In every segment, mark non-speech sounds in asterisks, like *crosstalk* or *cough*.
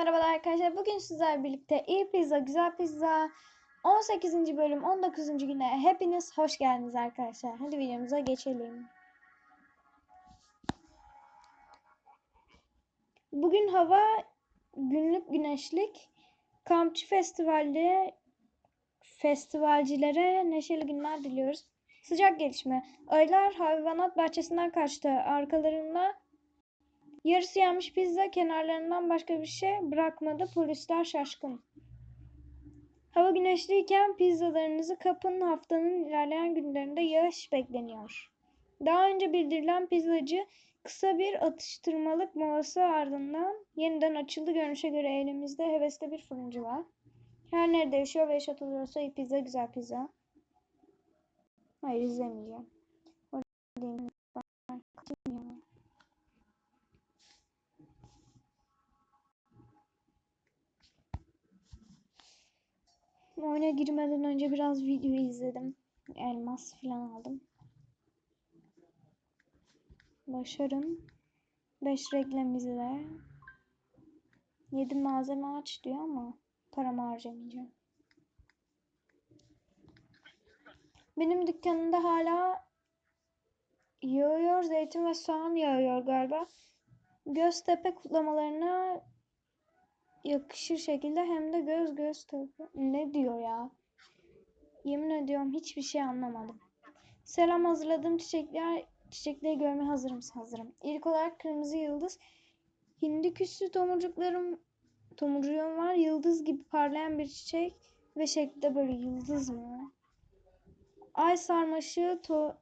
Merhabalar arkadaşlar. Bugün sizlerle birlikte iyi pizza, güzel pizza 18. bölüm 19. güne hepiniz hoş geldiniz arkadaşlar. Hadi videomuza geçelim. Bugün hava günlük güneşlik. Kampçı Festival'de festivalcilere neşeli günler diliyoruz. Sıcak gelişme. Aylar hayvanat bahçesinden kaçtı. Arkalarında Yarısı yanmış pizza kenarlarından başka bir şey bırakmadı. Polisler şaşkın. Hava güneşliyken pizzalarınızı kapın haftanın ilerleyen günlerinde yağış bekleniyor. Daha önce bildirilen pizzacı kısa bir atıştırmalık molası ardından yeniden açıldı. Görünüşe göre elimizde hevesli bir fırıncı var. Her nerede yaşıyor ve yaşatılıyorsa iyi pizza güzel pizza. Hayır izlemeyeceğim. Orada değil. Ben kaçayım ya. Oyuna girmeden önce biraz video izledim. Elmas falan aldım. Başarım. 5 reklam izle. 7 malzeme aç diyor ama paramı harcamayacağım. Benim dükkanımda hala yağıyor. Zeytin ve soğan yağıyor galiba. Göztepe kutlamalarına yakışır şekilde hem de göz göz tepe. Ne diyor ya? Yemin ediyorum hiçbir şey anlamadım. Selam hazırladığım çiçekler çiçekleri görmeye hazır mısın? Hazırım. İlk olarak kırmızı yıldız. Hindiküsü tomurcuklarım tomurcuğum var. Yıldız gibi parlayan bir çiçek ve şekilde böyle yıldız mı? Ay sarmaşığı to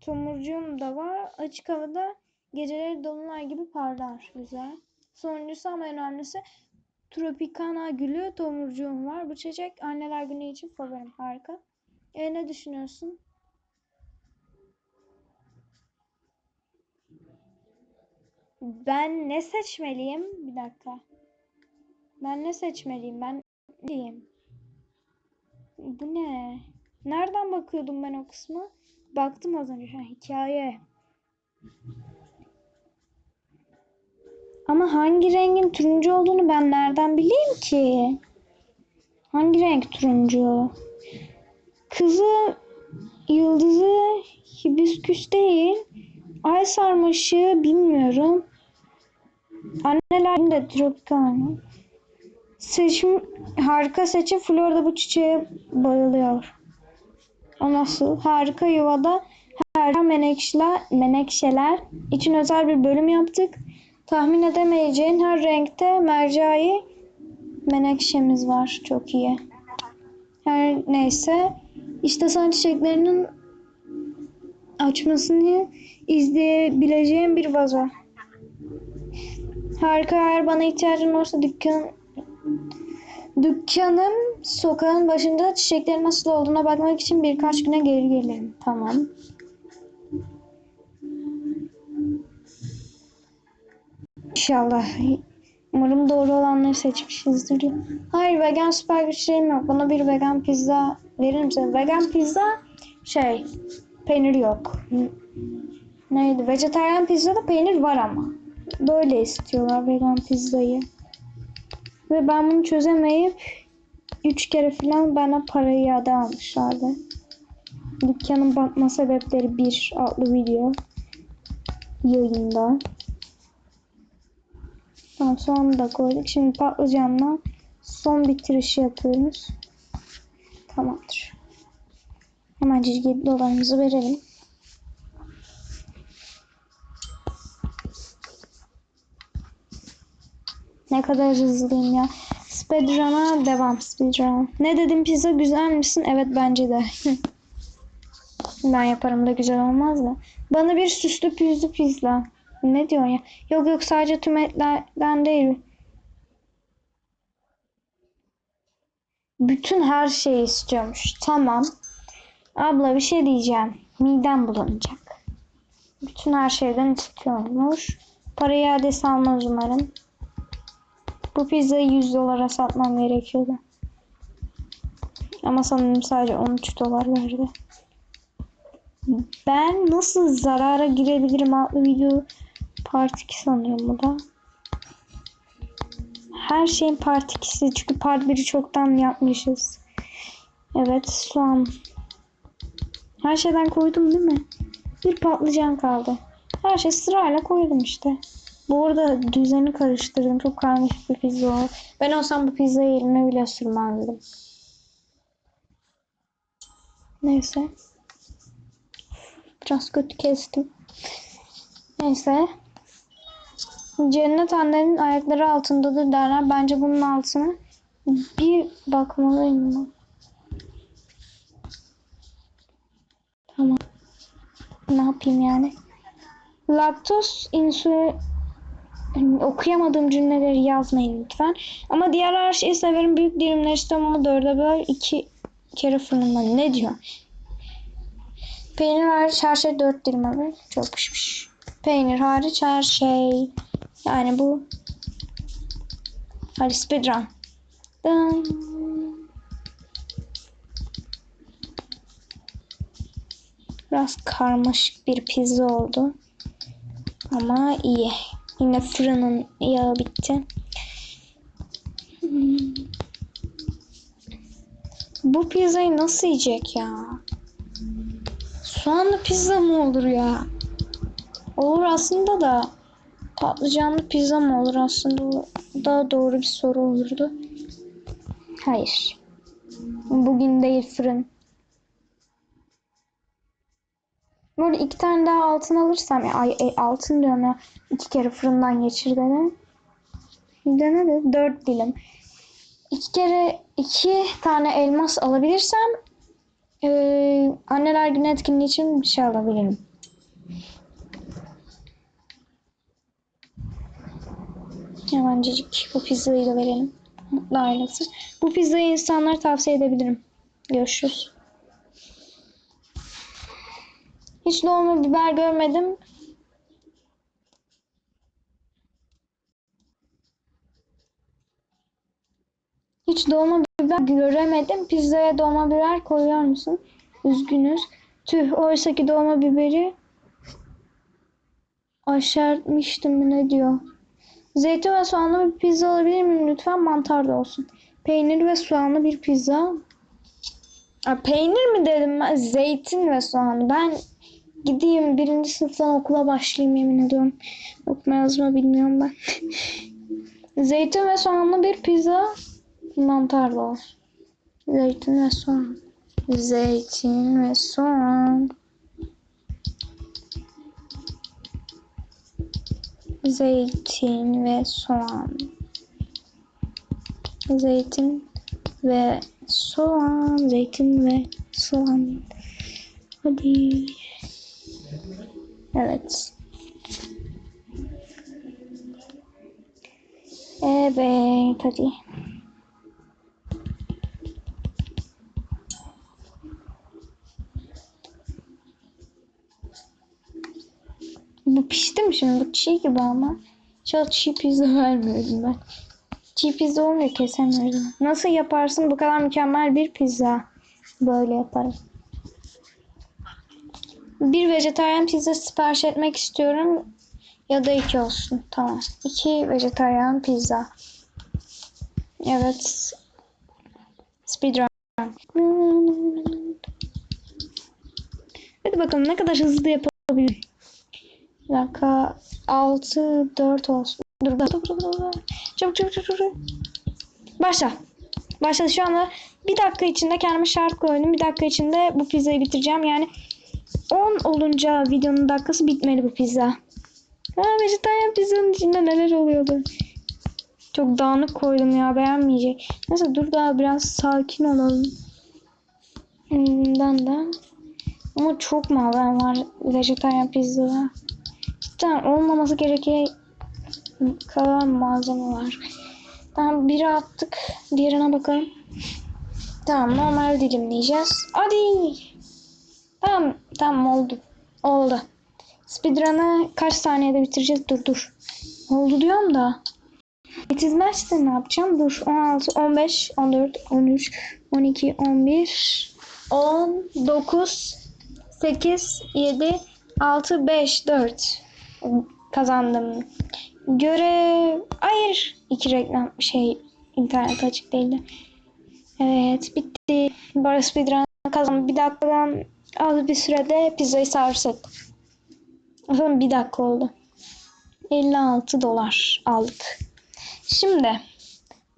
tomurcuğum da var. Açık havada geceleri dolunay gibi parlar. Güzel. Sonuncusu ama önemlisi Tropicana gülü tomurcuğum var. Bu çiçek anneler günü için favorim. Harika. E ne düşünüyorsun? Ben ne seçmeliyim? Bir dakika. Ben ne seçmeliyim? Ben diyeyim? Bu ne? Nereden bakıyordum ben o kısmı? Baktım az önce. Ha, hikaye. Ama hangi rengin turuncu olduğunu ben nereden bileyim ki? Hangi renk turuncu? Kızı yıldızı hibisküs değil. Ay sarmaşığı bilmiyorum. Anneler de tropikal. Seçim harika seçim. Florida bu çiçeğe bayılıyor. O nasıl? Harika yuvada her menekşeler, menekşeler için özel bir bölüm yaptık. Tahmin edemeyeceğin her renkte mercai menekşemiz var. Çok iyi. Her neyse işte sana çiçeklerinin açmasını izleyebileceğin bir vazo. Harika eğer bana ihtiyacın olursa dükkan dükkanım sokağın başında çiçeklerin nasıl olduğuna bakmak için birkaç güne geri gelirim. Tamam. İnşallah. Umarım doğru olanları seçmişizdir. Hayır vegan süper güçlerim yok. Bana bir vegan pizza verir misin? Vegan pizza şey peynir yok. Neydi? Vejetaryen pizzada peynir var ama. Böyle istiyorlar vegan pizzayı. Ve ben bunu çözemeyip 3 kere falan bana parayı iade almışlardı. Dükkanın batma sebepleri 1 adlı video yayında. Tamam soğanı da koyduk. Şimdi patlıcanla son bitirişi yapıyoruz. Tamamdır. Hemen cizgi dolarımızı verelim. Ne kadar hızlıyım ya. Speedrun'a devam speedrun. Ne dedim pizza güzel misin? Evet bence de. *laughs* ben yaparım da güzel olmaz mı? Bana bir süslü püzlü pizza. Ne diyorsun ya? Yok yok sadece tüm etlerden değil. Bütün her şeyi istiyormuş. Tamam. Abla bir şey diyeceğim. Midem bulanacak. Bütün her şeyden istiyormuş. Para iadesi almaz umarım. Bu pizzayı 100 dolara satmam gerekiyordu. Ama sanırım sadece 13 dolar verdi. Ben nasıl zarara girebilirim adlı video part 2 sanırım bu da. her şeyin part 2'si çünkü part 1'i çoktan yapmışız. Evet soğan. Her şeyden koydum değil mi? Bir patlıcan kaldı. Her şey sırayla koydum işte. Bu arada düzeni karıştırdım. Çok karmaşık bir pizza oldu. Ben olsam bu pizzayı elime bile sürmezdim. Neyse. Biraz kötü kestim. Neyse. Cennet annenin ayakları altındadır derler. Bence bunun altına bir bakmalıyım ben. Tamam. Ne yapayım yani? Laktoz insü okuyamadığım cümleleri yazmayın lütfen. Ama diğer her şeyi severim. Büyük dilimler istemem ama dörde böl iki kere fırında. Ne diyor? Peynir hariç her şey dört dilime böl. Çok pişmiş. Peynir hariç her şey. Yani bu. Hadi speedrun. Biraz karmaşık bir pizza oldu. Ama iyi. Yine fırının yağı bitti. Bu pizzayı nasıl yiyecek ya? Soğanlı pizza mı olur ya? Olur aslında da patlıcanlı pizza mı olur aslında? O Daha doğru bir soru olurdu. Hayır. Bugün değil fırın. Böyle iki tane daha altın alırsam ya ay, ay, altın diyorum ya iki kere fırından geçir dene. Dene de dört dilim. İki kere iki tane elmas alabilirsem eee anneler günü etkinliği için bir şey alabilirim. Hemencecik bu pizzayı da verelim. Mutlu ailesi. Bu pizzayı insanlara tavsiye edebilirim. Görüşürüz. Hiç dolma biber görmedim. Hiç dolma biber göremedim. Pizzaya dolma biber koyuyor musun? Üzgünüz. Tüh oysa ki dolma biberi aşertmiştim mi ne diyor. Zeytin ve soğanlı bir pizza alabilir miyim lütfen? Mantar da olsun. Peynir ve soğanlı bir pizza. Aa, peynir mi dedim ben? Zeytin ve soğanlı. Ben gideyim birinci sınıftan okula başlayayım yemin ediyorum. Okuma yazma bilmiyorum ben. *laughs* Zeytin ve soğanlı bir pizza. Mantar da olsun. Zeytin ve soğan. Zeytin ve soğan. Zeytin ve soğan. Zeytin ve soğan. Zeytin ve soğan. Hadi. Evet. Evet hadi. Bu pişti mi şimdi? Bu çiğ gibi ama. Çok çiğ pizza vermiyorum ben. Çiğ pizza olmuyor kesemiyorum. Nasıl yaparsın bu kadar mükemmel bir pizza? Böyle yaparım. Bir vejetaryen pizza sipariş etmek istiyorum. Ya da iki olsun. Tamam. İki vejetaryen pizza. Evet. Speedrun. Hadi bakalım ne kadar hızlı yapabilirim. Dakika. 6, 4 olsun. Dur, dur, dur, dur. Çabuk, çabuk, çabuk, çabuk. Başla. Başla şu anda bir dakika içinde kendime şart koydum. Bir dakika içinde bu pizzayı bitireceğim. Yani 10 olunca videonun dakikası bitmeli bu pizza. Aa vejetaryen pizzanın içinde neler oluyordu. Çok dağınık koydum ya beğenmeyecek. Neyse dur daha biraz sakin olalım. Bundan da. Ama çok malzeme var vejetaryen pizzada. Cidden olmaması gereken kadar malzeme var. Tamam biri attık. Diğerine bakalım. Tamam normal dilimleyeceğiz. Hadi. Tamam tamam oldu. Oldu. Speedrun'ı kaç saniyede bitireceğiz? Dur dur. Oldu diyorum da. Bitizmezse ne yapacağım? Dur. 16, 15, 14, 13, 12, 11, 10, 9, 8, 7, 6, 5, 4. Kazandım. Görev... Hayır. İki reklam şey internet açık değildi. Evet bitti. Barış speedrun kazandı. Bir dakikadan az bir sürede pizzayı servis ettim. Zaman bir dakika oldu. 56 dolar aldık. Şimdi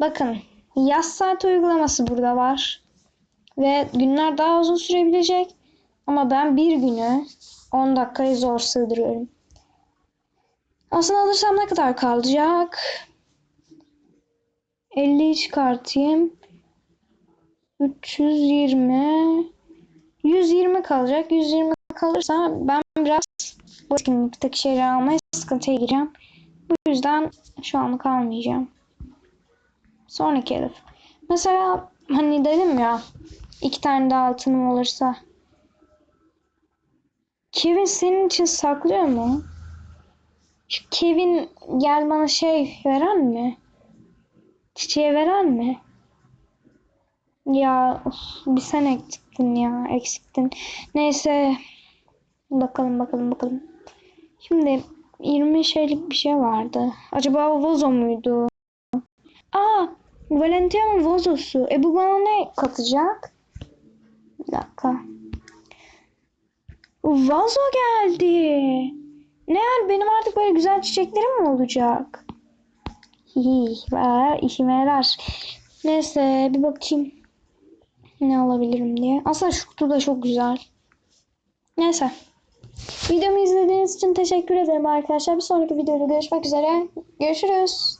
bakın yaz saat uygulaması burada var. Ve günler daha uzun sürebilecek. Ama ben bir günü 10 dakikayı zor sığdırıyorum. Aslında alırsam ne kadar kalacak? 50'yi çıkartayım. 320 120 kalacak. 120 kalırsa ben biraz bu etkinlikteki şeyleri almaya sıkıntıya gireceğim. Bu yüzden şu anlık almayacağım. Sonraki hedef. Mesela hani dedim ya iki tane daha altınım olursa. Kevin senin için saklıyor mu? Şu Kevin gel bana şey veren mi? Çiçeği veren mi? Ya of, bir sen eksiktin ya eksiktin. Neyse bakalım bakalım bakalım. Şimdi 20 şeylik bir şey vardı. Acaba o vazo muydu? Aa Valentine'ın vazosu. E bu bana ne katacak? Bir dakika. Vazo geldi. Ne yani benim artık böyle güzel çiçeklerim mi olacak? Hihi, ver, işime yarar. Neyse bir bakayım. Ne alabilirim diye. Aslında şu kutu da çok güzel. Neyse. Videomu izlediğiniz için teşekkür ederim arkadaşlar. Bir sonraki videoda görüşmek üzere. Görüşürüz.